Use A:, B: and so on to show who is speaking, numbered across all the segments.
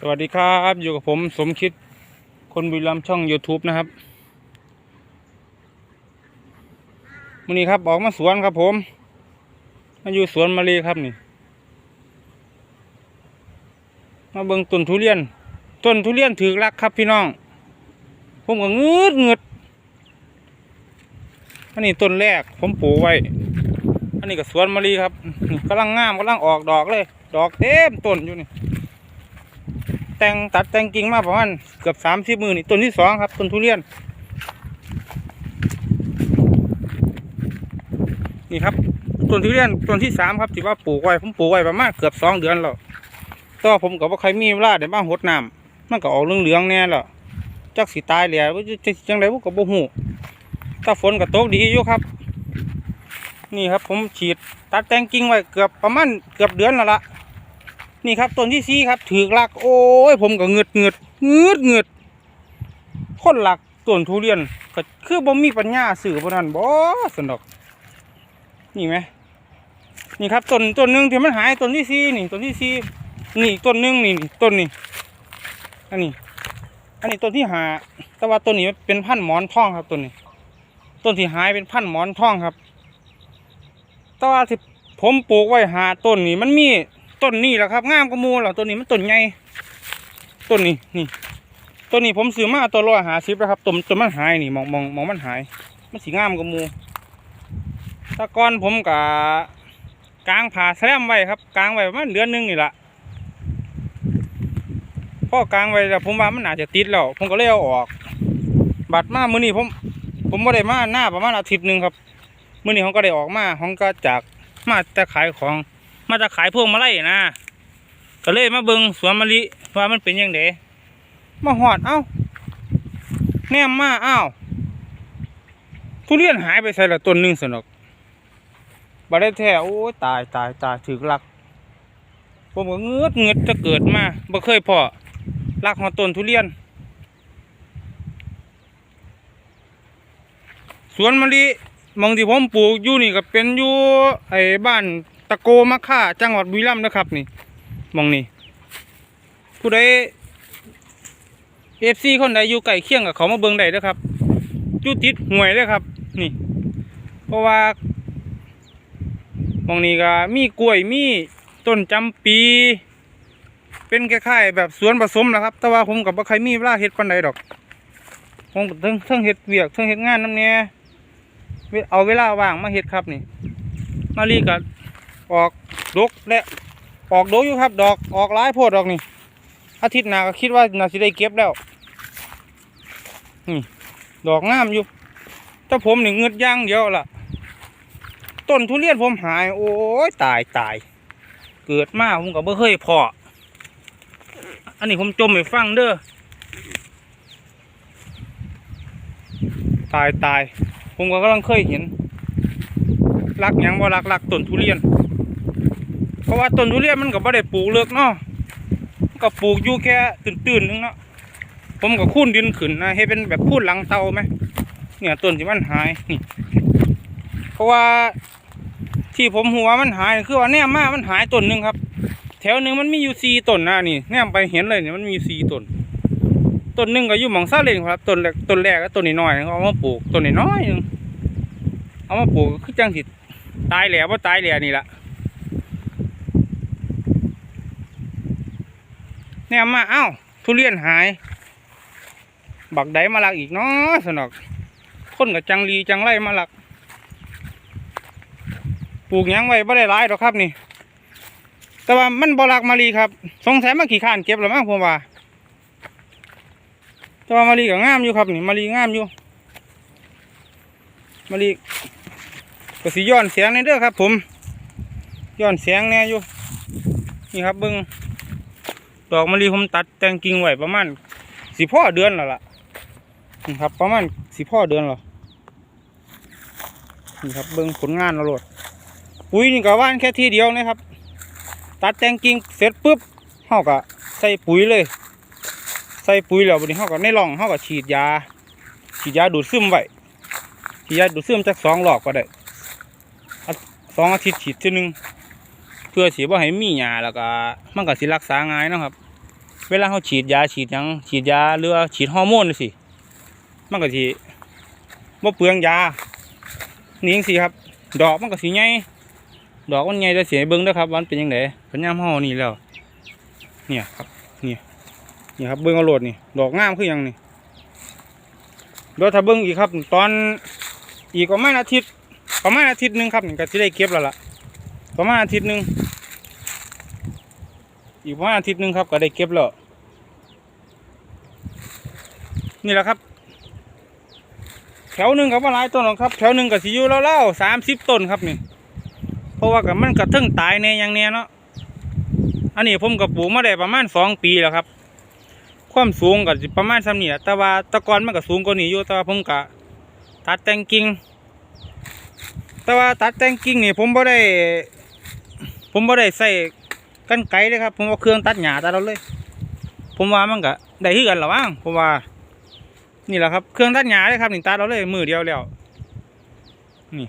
A: สวัสดีครับอยู่กับผมสมคิดคนบุรีรัมย์ช่อง YouTube นะครับวันนี้ครับออกมาสวนครับผมมาอยู่สวนมะลีครับนี่ มาเบิ่งต้นทุเรียนต้นทุเรียนถือรักครับพี่น้อง ผมก็งืดเงืดอันนี้ต้นแรกผมปลูกไว้ อันนี้ก็สวนมะลีครับกำลังงามกำลังออกดอกเลย ดอกเต็มต้นอยู่นี่ แต่งตัดแต่งกิ่งมาประมาณเกือบสามสิบมือนี่ต้นที่สองครับต้นทุเรียน นี่ครับต้นทุเรียนต้นที่สามครับที่ว่าปลูกไว้ผมปลูกไว้ประมาณเกือบสองเดือนแล้วต่ว่าผมกับว่าใครมีเวลาได้มาหดน้ำมันก็ออกเหลืองๆแน่แล้วจักสีตายแล้วจะจังไรพวกกับโบหูถ้าฝนก็ตกดีอยู่ครับ นี่ครับผมฉีดตัดแต่งกิ่งไว้เกือบประมาณเกือบเดือนแล้วล่ะ นี่ครับต้นที่สี่ครับถือหลักโอ้ยผมก็เงืดเงืดเงืดเงืดคนหลักต้นทุเรียนก็คือบ่มีปัญญาสื่อพวกนั้นบ่สนดอก นี่ไหมนี่ครับต้นต้นหนึ่งที่มันหายต้นที่สี่นี่ต้นที่สี่นี่ต้นหนึ่งนี่นี่ต้นนี่อันนี้ อันนี้ต้นที่หาแต่ว่าต้นนี้เป็นพันธุ์หมอนทองครับต้นนี้ ต้นที่หายเป็นพันธุ์หมอนทองครับ แต่ว่าที่ผมปลูกไว้หาต้นนี่มันมี ต้นนี้แหละครับงามกว่ามูแหละต้นนี้มันต้นใหญ่ต้นนี้นี่ต้นนี้ผมซื้อมาตัวร้อยหาสิบแล้วครับต้นต้นมันหายนี่มองมองมองมันหาย มันสีงามกว่ามูตะกอนผมกะกลางผ่าแซมไว้ครับกลางไว้ประมาณเดือนหนึงนี่แหละพ่อกลางไว้แล้วผมว่ามันอาจจะติดแล้วผมก็เลยเอาออก บัดมามื้อนี้ผม ผมไม่ได้มาหน้าประมาณอาทิตย์หนึ่งครับมื้อนี้ผมก็ได้ออกมาผมก็จากมาแต่ขายของ มาจะขายพวงมาลัยนะก็เลยมาเบิงสวนมะลิว่ามันเป็นยังไงมาหอดเอ้าแนมมาเอ้าทุเรียนหายไปใส่ละต้นหนึ่งสนอกบัได้แท้โอ้ยตายตายตายถือลักผมก็เงือดเงือดจะเกิดมาบ่เคยพอลักขอต้นทุเรียน สวนมะลิมองที่ผมปลูกอยู่นี่ก็เป็นอยู่ไอ้บ้านะโกมะค่าจังหวัดบุรีรัมย์นะครับนี่มองนี่ผู้ใดเอฟซีคนใดอยู่ใกล้เคียงกับเขามาเบิงได้เด้อครับอยู่ติดห่วยเด้อครับ นี่ เพราะว่ามองนี้ก็มีกล้วยมีต้นจำปี เป็นคล้ายๆแบบสวนผสมนะครับ แต่ว่าผมกับบ่ใครมีเวลาเฮ็ดปานใดดอกผมเทั้งเทั้งเฮ็ดเวียกเทั้งเฮ็ดงานน้ำแหน่เวเอาเวลาว่างมาเฮ็ดครับนี่ มารีกับ ออกดกและออกดกอยู่ครับ ดอกออกหลายโพดดอกนี่อาทิตย์หน้าก็คิดว่าน่าจะได้เก็บแล้วนี่ดอกงามอยู่แต่ผมนี่เงืดย่างเดียวล่ะ ต้นทุเรียนผมหาย โอ้ยตายตายเกิดมาผมก็บ่เคยพออันนี้ผมจมไปฟังเด้อตายตายผมก็กำลังเคยเห็นรักยังบ่รักรักต้นทุเรียน เพราะว่าต้นทุเรียนมันก็บ่ได้ปลูกเลิกเนาะก็ปลูกอยู่แค่ตื่นๆนึงเนาะผมก็คูนดินขึ้นนะให้เป็นแบบคูนหลังเตาไหมเนี่ยต้นที่มันหายนี่เพราะว่าที่ผมหัวมันหายคือว่าแนมมากมันหายต้นหนึ่งครับ แถวหนึ่งมันมีอยู่สี่ต้นนะนี่แนมไปเห็นเลยเนี่ยมันมีสี่ต้นต้นหนึ่งก็อยู่หมองซาเล้งครับต้นแรกต้นแรกก็ต้นน้อยๆเขาเอามาปลูกต้นน้อยๆหนึงเอามาปลูกคือจังสิตายแล้วว่าตายแล้วนี่แหละ เนี่ยมาเอ้าทุเรียนหาย บักไดมาลักอีกเนาะสนอกคนกับจังรีจังไรมาลัก ปลูกยังไว้บ่ได้หลายดอกครับนี่ แต่ว่ามันบ่ลักมารีครับ สงสัยมันขี้ข้านเก็บแล้วมั้งผมว่าแต่ว่ามารีก็งามอยู่ครับนี่มารีงามอยู่ มารีก็สิย้อนเสียงในเด้อครับ ผมย้อนเสียงแน่อยู่นี่ครับเบิ้ง ดอกมะลิผมตัดแต่งกิ่งไว้ประมาณสิพ่อเดือนแล้วล่ะครับ ประมาณสิพ่อเดือนแล้วนี่ครับเบิ้งผลงานเราโลดปุ๋ยนี่ก็ว่านแค่ทีเดียวนะครับ ตัดแต่งกิ่งเสร็จปุ๊บเฮาก็ใส่ปุ๋ยเลย ใส่ปุ๋ยแล้วบัดนี้เฮาก็ในร่องเฮาก็ฉีดยา ฉีดยาดูดซึมไว้ฉีดยาดูดซึมจักสองหลอกก็ได้สองอาทิตย์ฉีดทีหนึ่ง พื่อสีว่าให้มีหญ้าแล้วก็มันก็สิรักษาง่ายนะครับ เวลาเขาฉีดยาฉีดยังฉีดยาหรือฉีดฮอร์โมนจังซี่มันก็สิบ่เปลืองยานี่จังซี่ครับ ดอกมันก็สิใหญ่ดอกมันใหญ่ได้เสียเบิ่งเด้ครับมันเป็นจังไดพันยามเฮานี่แล้ว เนี่ยครับนี่นี่ครับเบิ่งเอาโลดนี่ดอกงามคือหยังนี่เดี๋ยวถ้าเบิ่งอีกครับ ตอนอีกประมาณอาทิตย์ประมาณอาทิตย์หนึงครับก็สิได้เก็บแล้วล่ะ ประมาณอาทิตย์หนึ่งอีกประมาณอาทิตย์หนึ่งครับ ก็ได้เก็บแล้วนี่แหละครับ แถวหนึ่งกับว่าหลายต้นหรอกครับ แถวหนึ่งกับสิอยู่เล่าๆสามสิบต้นครับนี่ เพราะว่ากับมันกระทึ่งตายในอย่างเนี้ยเนาะอันนี้ผมกับปลูกมาได้ประมาณสองปีแล้วครับ ความสูงกับประมาณสำนี้แหละแต่ว่าตะกอนมันก็สูงกว่านี้อยู่แต่ว่าผมกะตัดแต่งกิ่งแต่ว่าตัดแต่งกิ่งนี่ผมบ่ได้ ผมบ่ได้ใส่กันไกรเลยครับ ผมเอาเครื่องตัดหญ้าตัดเอาเลย ผมว่ามันก็ได้คือกันหรอมั้งผมว่า นี่แหละครับเครื่องตัดหญ้าเลยครับหนี่งตัดเอาเลยมือเดียวแล้วนี่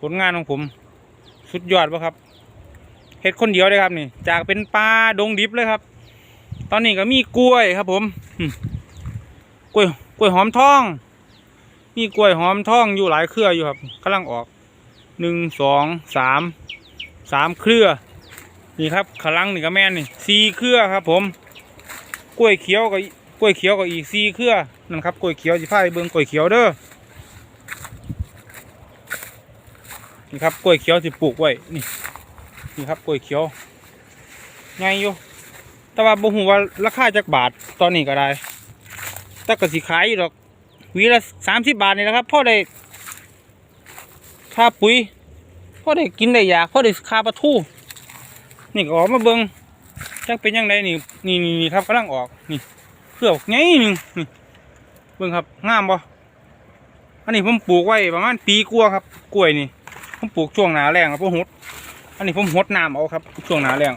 A: ผลงานของผม สุดยอดปะครับเฮ็ดคนเดียวเลยครับนี่ จากเป็นปลาดงดิบเลยครับ ตอนนี้ก็มีกล้วยครับผมอืมกล้วยกล้วยหอมทอง มีกล้วยหอมทองอยู่หลายเครืออยู่ครับกำลังออกหนึ่งสองสาม สามเครือ นี่ครับขลังนี่ก็แม่นนี่สี่เครือครับ ผม กล้วยเขียวก็กล้วยเขียวก็อีกสี่เครือนั่นครับกล้วยเขียวสิพาไปเบิ่งกล้วยเขียวเด้อนี่ครับกล้วยเขียวสิปลูกไว้นี่นี่ครับกล้วยเขียวไงอยู่แต่ว่าบ่ฮู้ว่าราคาจักบาทตอนนี้ก็ได้แต่ก็สิขายอยู่ดอกวีละสามสิบบาทนี่แหละครับพ่อได้ค่าปุ๋ย อได้กินได้อยากพอได้คาปลาทูนี่ก็ออกมาเบิ่งจักเป็นยังไงนี่นี่นี่ครับกำลังออกนี่เพื่อกไงหนึ่งนี่เบิ่งครับงามบ่อันนี้ผมปลูกไว้ประมาณปีกว่าครับ กล้วยนี่ผมปลูกช่วงหนาแรงครับผมหดอันนี้ผมหดน้ำเอาครับช่วงหนาแรง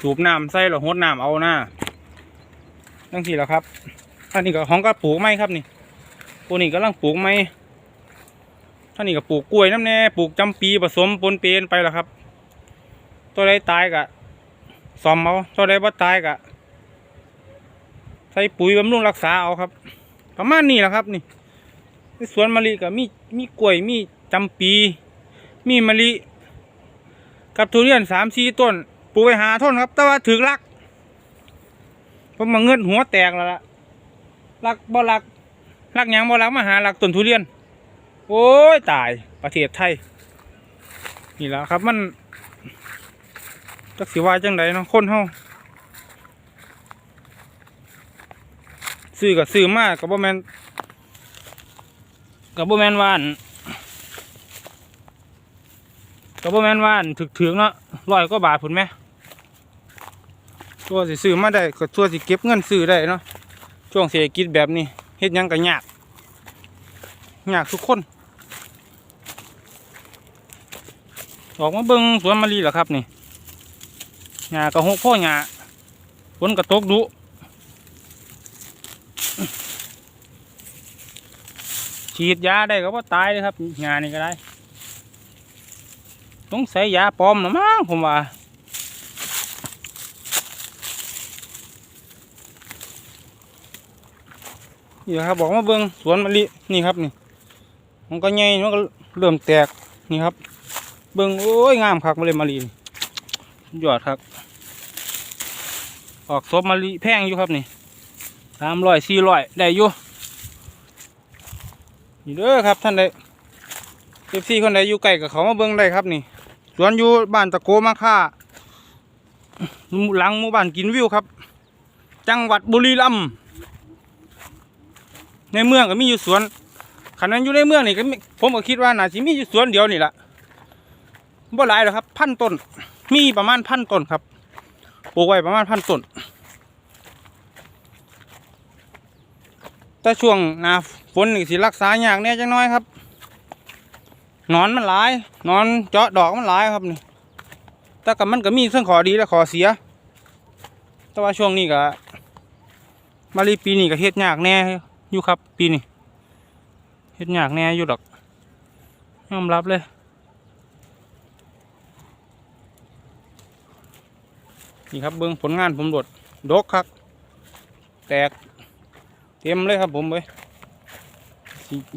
A: สูบน้ำใส่แล้วหดน้ำเอาหน้าจังสี่แล้วครับ อันนี้ก็ของก็ปลูกไม้ครับนี่ตัวนี้กำลังปลูกไม้ ท่านนี้ก็ปลูกกล้วยน้ำแน่ปลูกจำปีผสมปนเปนไปแล้วครับ ตัวใดตายกะซ่อมเอาตัวใดบ่ตายกะใส่ปุ๋ยบำรุงรักษาเอาครับ ประมาณนี้แหละครับนี่สวนมะลิก็มีมีกล้วยมีจำปี มีมะลิ กับทุเรียนสามสี่ต้นปลูกไปหาต้นครับ แต่ว่าถือลักผมมาเงินหัวแตกแล้วล่ะลักบ่ลักลักยังบ่ลักมาหาลักต้นทุเรียน โอ้ยตายประเทศไทย นี่แหละครับมันจักสิว่าจังไดเนาะคนเฮาซื้อก็ซื้อมากกับบ่แมนกับบ่แมนวานกับบ่แมนวาอั่นถึกๆเนาะร้อยกว่าบาทพุ่นไหมตัวสิซื้อมาได้ก็ตัวสิเก็บเงินซื้อได้เนาะช่วงเศรษฐกิจแบบนี้เฮ็ดยังก็ยาก ยากทุกคน ออกมาเบิ่งสวนมะลิเหรอครับนี่หญ้ากระหกพ่อหญ้าฝนกระตกดุฉีดยาได้ก็ว่าตายเลยครับหญ้านี่ก็ได้ต้องใส่ยาปลอมนะมั้งผมว่านี่ครับบอกมาเบิ้งสวนมะลินี่ครับนี่ มันก็ใหญ่มันก็เริ่มแตกนี่ครับ เบิ้งโอ้ยงามคักมาเลยมะลินี่สุดยอดครับ ออกศพมะลิแพงอยู่ครับนี่สามร้อยสี่ร้อยได้อยู่นี่เด้อครับท่านใดเอฟซีคนใดอยู่ไกลกับเขามาเบิ้งได้ครับนี่สวนอยู่บ้านตะโกมาค่าหลังหมู่บ้านกินวิวครับ จังหวัดบุรีรัมย์ในเมืองก็มีอยู่สวน ขันนั้นอยู่ในเมืองนี่ก็ผมก็คิดว่าน่าจะมีอยู่สวนเดียวนี่แหละบ่หลายหรอกครับ พันต้น มีประมาณพันต้นครับปลูกไว้ประมาณพันต้นแต่ช่วงหนาฝนนี่สิรักษาอยากแน่จังน้อยครับนอนมันหลายนอนเจาะดอกมันหลายครับนี่แต่กับมันก็มีเรื่องขอดีและขอเสีย แต่ว่าช่วงนี้ก็มารีปีนี้ก็เฮ็ดยากแน่อยู่ครับ ปีนี้ เฮ็ดยากแน่อยู่ดอกยอมรับเลย นี่ครับเบิ้งผลงานผมโดดดกครับ แตก เต็มเลยครับผมเว้ย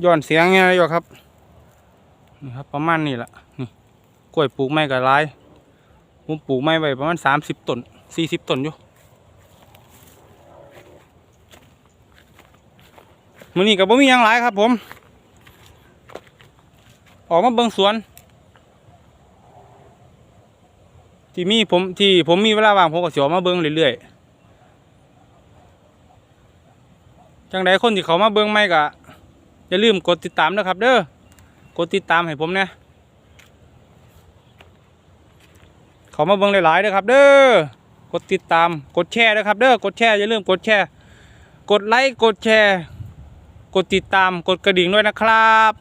A: ย้อนเสียงไงอยู่ครับ นี่ครับประมาณนี้แหละนี่กล้วยปลูกไม้กับลายผมปลูกไม้ไว้ประมาณสามสิบต้นสี่สิบต้นอยู่มื้อนี้กับผมมียังหลายครับผม ออกมาเบิ่งสวน ที่มีผมที่ผมมีเวลาว่างผมก็สิออกมาเบิ่งเรื่อยๆจังใดคนที่เขามาเบิ่งไม่ก็อย่าลืมกดติดตามนะครับ เด้อกดติดตามให้ผมนะเขามาเบิ่งหลายๆเด้อครับ เด้อกดติดตามกดแชร์นะครับ เด้อกดแชร์อย่าลืมกดแชร์ กดไลค์กดแชร์ กดติดตามกดกระดิ่งด้วยนะครับ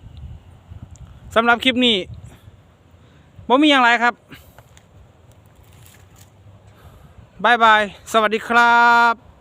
A: สำหรับคลิปนี้บ่มีอย่างไรครับบายบาย สวัสดีครับ